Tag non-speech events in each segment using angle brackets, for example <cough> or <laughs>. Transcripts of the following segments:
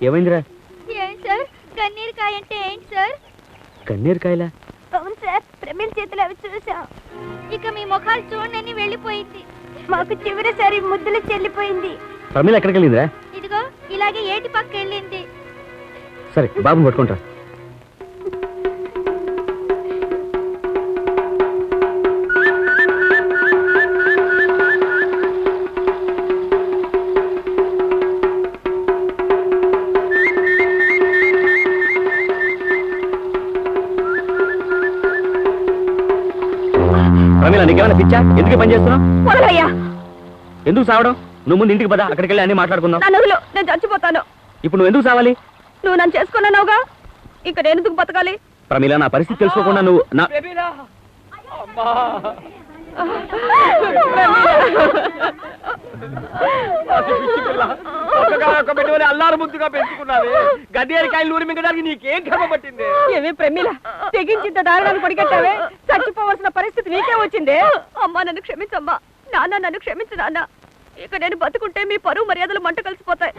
ఏమైందిరా? ఏంటి సార్? కన్నీరు కాయ అంటే ఏంటి సార్? కన్నీరు కాయలా అవును సార్ ప్రమిళ చేతులు అవి చూసాం ఇక మీ ముఖాలు చూడని వెళ్ళిపోయింది. మాకు చివరిసారి ముద్దులు చెల్లిపోయింది. ప్రమీల ఎక్కడికి వెళ్ళిందిరా? ఇదిగో ఇలాగే ఏటి పక్క వెళ్ళింది. సరే బాబుని పట్టుకుంటా ప్రమీల నీకేమైనా పిచ్చా? ఎందుకు పని చేస్తున్నావు? వదలయ్యా. ఎందుకు సావడం? నువ్వు ముందు ఇంటికి పదా అక్కడికి వెళ్ళి అన్ని మాట్లాడుకుందాం. నా నువ్వులు నేను చచ్చిపోతాను. ఇప్పుడు నువ్వు ఎందుకు సావాలి? నువ్వు నన్ను చేసుకున్నావుగా ఇక నేను ఎందుకు బతకాలి? ప్రమీల నా పరిస్థితి తెలుసుకోకుండా నువ్వు నా <laughs> అల్లారు ముద్దుగా పెంచుకున్నావే. గడ్డేరికాయలు నూరి మింగడానికి నీకేం కర్మ పట్టింది? ఏమి ప్రమిల తెగించింత దారుణాన్ని పొడిగట్టావే? చచ్చిపోవలసిన పరిస్థితి నీకే వచ్చిందే? అమ్మా నన్ను క్షమించమ్మా. నాన్న నన్ను క్షమించు నాన్న. ఇక నేను బతుకుంటే మీ పరువు మర్యాదలు మంట కలిసిపోతాయి.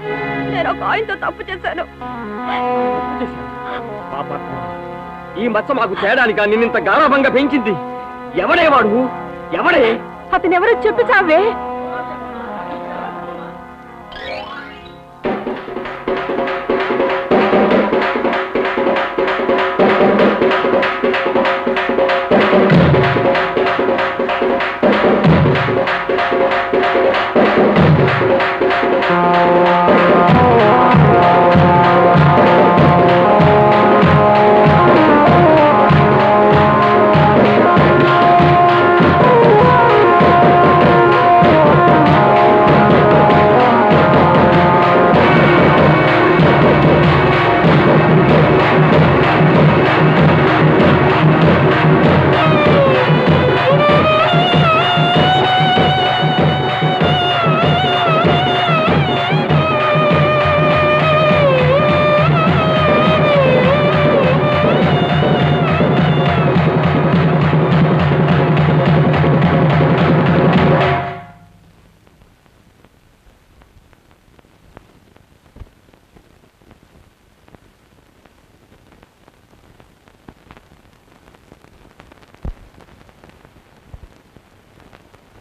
నేను ఒక ఆయనతో తప్పు చేశాను. పాపాత్మ. ఈ మచ్చ మాకు తేడానిక? నిన్నింత గారాభంగా పెంచింది. ఎవడే వాడు? ఎవడే? అతను ఎవరో చెప్పి చావే.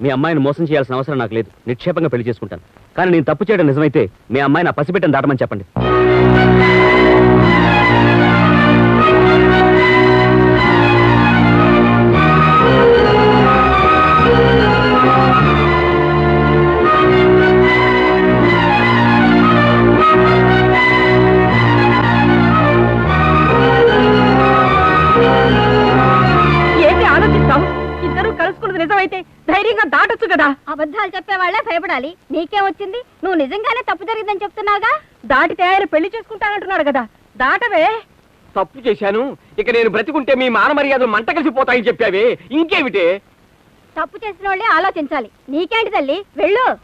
మీ అమ్మాయిని మోసం చేయాల్సిన అవసరం నాకు లేదు. నిక్షేపంగా పెళ్ళి చేసుకుంటాను. కానీ నేను తప్పు చేయడం నిజమైతే మీ అమ్మాయిని ఆ పసిబిడ్డను దాటమని చెప్పండి. అబద్ధాలు చెప్పే వాళ్ళే భయపడాలి. నీకేం వచ్చింది? నువ్వు నిజంగానే తప్పు జరిగిందని చెప్తున్నావుగా? దాటితే ఆయన పెళ్ళి చేసుకుంటానంటున్నాడు కదా. దాటవే. తప్పు చేశాను. ఇక నేను బ్రతికుంటే మీ మాన మర్యాదలు మంట కలిసిపోతాయని చెప్పావే. ఇంకేమిటే? తప్పు చేసిన వాళ్ళే ఆలోచించాలి. నీకేంటి తల్లి? వెళ్ళు.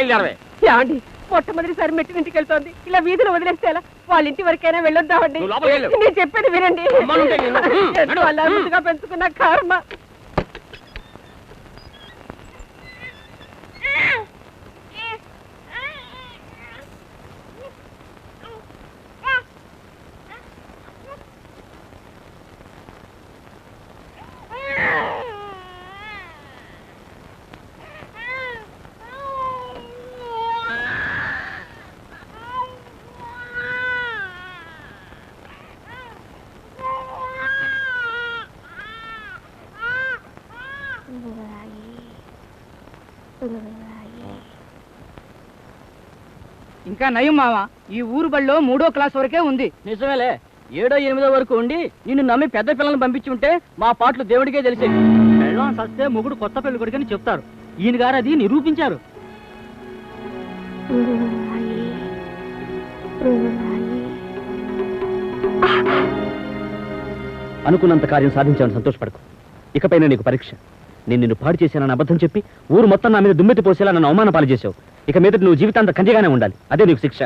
బయలుదేరవే. ఏమండి మొట్టమొదటిసారి మెట్టినింటికి వెళ్తోంది. ఇలా వీధిలో వదిలేస్తే ఎలా? వాళ్ళ ఇంటి వరకైనా వెళ్ళొద్దామండి. నేను చెప్పేది వినండి. అలా ముద్దుగా పెంచుకున్న కర్మ. ఇంకా నయం మామ ఈ ఊరు బళ్ళో మూడో క్లాస్ వరకే ఉంది. నిజమేలే. ఏడో ఎనిమిదో వరకు ఉండి నిన్ను నమ్మి పెద్ద పిల్లల్ని పంపించి ఉంటే మా పాటలు దేవుడికే తెలిసేవి. పెళ్ళం సస్తే మొగుడు కొత్త పెళ్ళి కొడుకని చెప్తారు. ఈయన గారు అది నిరూపించారు. అనుకున్నంత కార్యం సాధించాను సంతోషపడకు. ఇకపైన నీకు పరీక్ష. నేను నిన్ను పాడు చేశానని అబద్ధం చెప్పి ఊరు మొత్తం నా మీద దుమ్మెత్తి పోసేలా నన్ను అవమాన పాలు చేశావు. ఇక మీద నువ్వు జీవితాంత కంటిగానే ఉండాలి. అదే నీకు శిక్ష.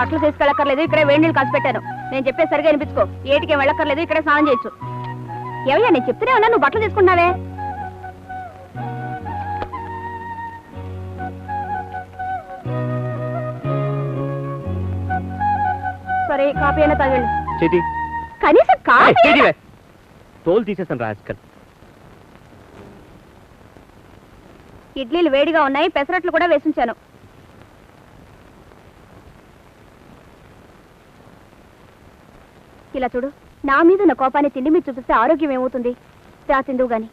బట్టలు తీసుకెళ్ళక్కర్లేదు ఇక్కడే వేడి నీళ్ళు కాసి పెట్టాను. నేను చెప్పే సరిగా వినిపించుకో. ఏటికి వెళ్ళక్కర్లేదు ఇక్కడే స్నానం చేయొచ్చు ఏమయ్యా నేను చెప్తూనే ఉన్నా నువ్వు బట్టలు తీసుకున్నావే? సరే కాఫీ అయినా తాగండి చేతి. కనీసం కాఫీ. తోలు తీసేస్తాను రాజకల్ ఇడ్లీలు వేడిగా ఉన్నాయి పెసరట్లు కూడా వేసించాను. ఇలా చూడు. నా మీద ఉన్న కోపాన్ని తిండి మీద చూపిస్తే ఆరోగ్యం ఏమవుతుంది? రా తిందువు గాని.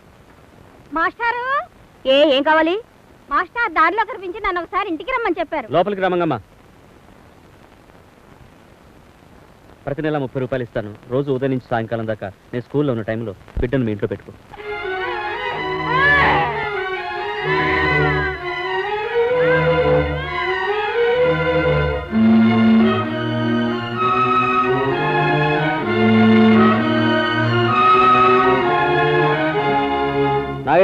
మాస్టారు! ఏ ఏం కావాలి? మాస్టర్ దారిలో కనిపించి నన్ను ఒకసారి ఇంటికి రమ్మని చెప్పారు. లోపలికి రామంగమ్మా ప్రతి నెల ముప్పై రూపాయలు ఇస్తాను. రోజు ఉదయం నుంచి సాయంకాలం దాకా. నేను స్కూల్లో ఉన్న టైంలో బిడ్డను మీ ఇంట్లో పెట్టుకో.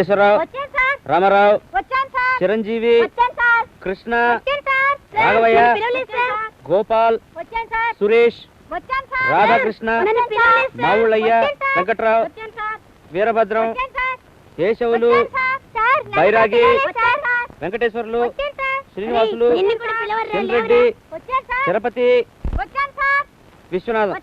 నాగేశ్వరరావు రామారావు చిరంజీవి కృష్ణ రాఘవయ్య. గోపాల్ సురేష్ రాధాకృష్ణ. మావుళ్ళయ్య. వెంకట్రావు వీరభద్రం కేశవులు బైరాగి. వెంకటేశ్వర్లు. శ్రీనివాసులు చంద్రెడ్డి తిరుపతి విశ్వనాథం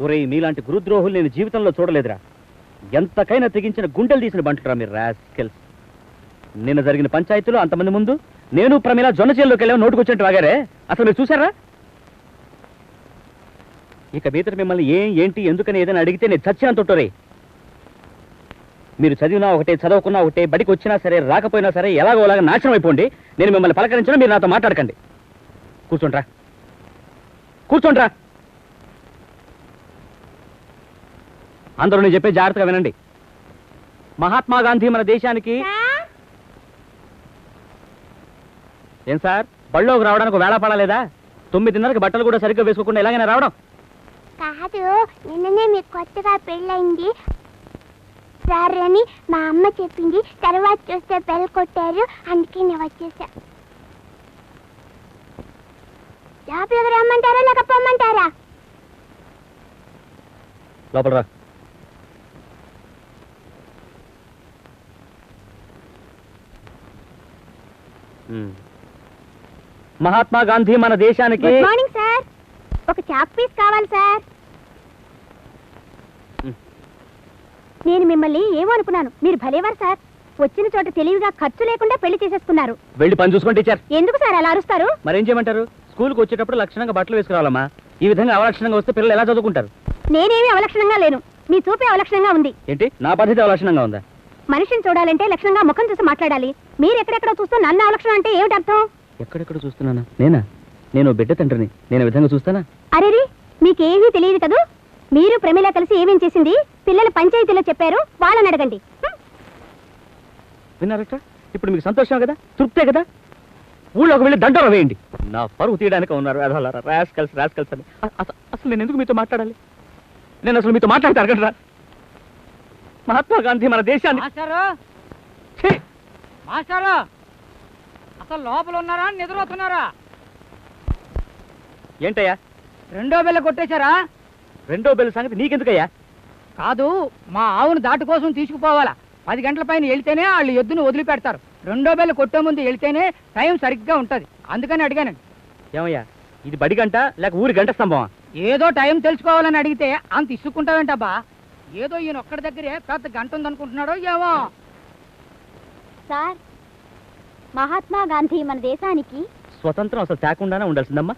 ఒరే మీలాంటి గురుద్రోహులు నేను జీవితంలో చూడలేదురా. ఎంతకైనా తెగించిన గుండెలు తీసిన బంటురా మీరు రాస్కెల్స్. నిన్న జరిగిన పంచాయతీలో అంతమంది ముందు నేను ప్రమిళ జొన్న చేల్లోకి వెళ్ళాము నోటుకొచ్చినట్టు వాగారే అసలు మీరు చూసారా ఇక మీదట మిమ్మల్ని ఏం ఏంటి ఎందుకని ఏదైనా అడిగితే నేను చచ్చినంత ఉంటారే మీరు చదివినా ఒకటే చదవకున్నా ఒకటే బడికి వచ్చినా సరే రాకపోయినా సరే ఎలాగో అలాగా నాశనం అయిపోండి. నేను మిమ్మల్ని పలకరించడం మీరు నాతో మాట్లాడకండి. కూర్చోండ్రా. కూర్చోండ్రా. అందరూ నేను చెప్పే జాగ్రత్తగా వినండి. మహాత్మా గాంధీ మన దేశానికి ఏం సార్? బళ్ళోకి రావడానికి వేళ పడలేదా? తొమ్మిదిన్నరకి బట్టలు కూడా సరిగ్గా వేసుకోకుండా ఎలాగైనా రావడం? కాదు నిన్ననే మీకు కొత్తగా పెళ్ళయింది. సార్ అని మా అమ్మ చెప్పింది. తర్వాత చూస్తే బెల్ కొట్టారు. అందుకే నేను వచ్చేసా. లోపలికి రమ్మంటారా లేక పొమ్మంటారా లోపల రా. మహాత్మా గాంధీ మన దేశానికి గుడ్ మార్నింగ్ సార్ ఒక చాక్ పీస్ కావాలి సార్. నేను మిమ్మల్ని ఏమో అనుకున్నాను. మీరు భలేవారు సార్ వచ్చిన చోట తెలివిగా ఖర్చు లేకుండా పెళ్ళి చేసేసుకున్నారు. వెళ్ళి పని చూసుకోండి టీచర్ ఎందుకు సార్ అలా అరుస్తారు? మరేం చేయమంటారు? స్కూల్కి వచ్చేటప్పుడు లక్షణంగా బట్టలు వేసుకురావాలమ్మా. ఈ విధంగా అవలక్షణంగా వస్తే పిల్లలు ఎలా చదువుకుంటారు? నేనేమి అవలక్షణంగా లేను. మీ చూపే అవలక్షణంగా ఉంది. ఏంటి? నా పద్ధతి అవలక్షణంగా ఉందా? మనిషిని చూడాలంటే లక్షణంగా ముఖం చూసి మాట్లాడాలి. మీరు ఎక్కడెక్కడ చూస్తూ నన్ను అవలక్షణం అంటే ఏమిటి అర్థం? ఎక్కడెక్కడ చూస్తున్నానా? నేనా? నేను బిడ్డ తండ్రిని. నేను విధంగా చూస్తానా? అరేరి మీకేమీ తెలియదు కదూ? మీరు ప్రమిళ కలిసి ఏమేం చేసింది? పిల్లలు పంచాయతీలో చెప్పారు వాళ్ళని అడగండి. విన్నారట ఇప్పుడు మీకు సంతోషం కదా? తృప్తే కదా? ఊళ్ళోకి వెళ్ళి దండోరా వేయండి. నా పరువు తీయడానికి ఉన్నారు ర్యాష్ కలిసి కలిసి అని. అసలు నేను ఎందుకు మీతో మాట్లాడాలి? నేను అసలు మీతో మాట్లాడతాను అడగండి మహాత్మా గాంధీ మన దేశాన్ని మాస్టారు! ఛీ! మాస్టారు! అసలు లోపల ఉన్నారా? నిద్రపోతున్నారా? ఏంటయ్యా? రెండో బిల్ల కొట్టేశారా? రెండో బెల్ సంగతి నీకెందుకయ్యా? కాదు మా ఆవును దాటు కోసం తీసుకుపోవాలా. పది గంటల పైన వెళ్తేనే వాళ్ళు ఎద్దును వదిలిపెడతారు. రెండో బెల్ల కొట్టే ముందు వెళ్తేనే టైం సరిగ్గా ఉంటది. అందుకని అడిగాను. ఏమయ్యా? ఇది బడి గంట లేక ఊరి గంట స్తంభమా? ఏదో టైం తెలుసుకోవాలని అడిగితే అంత ఇసుక్కుంటావేంటబ్బా? ఏదో ఈయన ఒక్కడి దగ్గరే పెద్ద గంట ఉందనుకుంటున్నాడో ఏమో. సార్ మహాత్మా గాంధీ మన దేశానికి స్వతంత్రం అసలు తేకుండానే ఉండాల్సిందమ్మా.